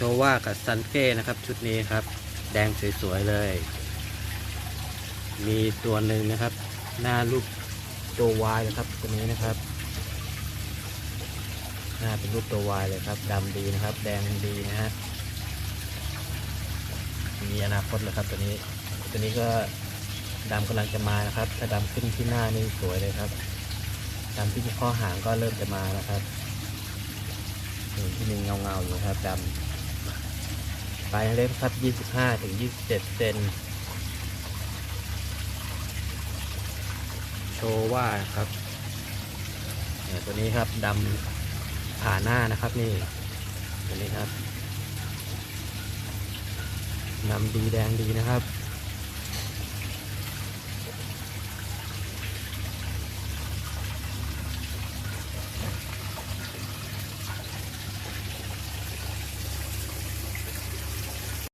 โชว่ากับซันเก้นะครับ ชุดนี้ครับ แดงสวยๆเลย มีตัวหนึ่งนะครับ หน้ารูปตัววายนะครับตัวนี้นะครับ หน้าเป็นรูปตัววายเลยครับดำดีนะครับ แดงดีนะฮะมีอนาคตเลยครับตัวนี้ ตัวนี้ก็ดำกำลังจะมานะครับ ถ้าดำขึ้นที่หน้านี่สวยเลยครับดำที่ข้อหางก็เริ่มจะมาแล้วครับนี่ที่มีเงาเงาๆอยู่ครับดำ ปลายเล็บครับ 25ถึง27 เซน โชว่าครับเนี่ยตัวนี้ครับดำผ่าหน้านะครับนี่ ตัวนี้ครับดำดีแดงดีนะครับ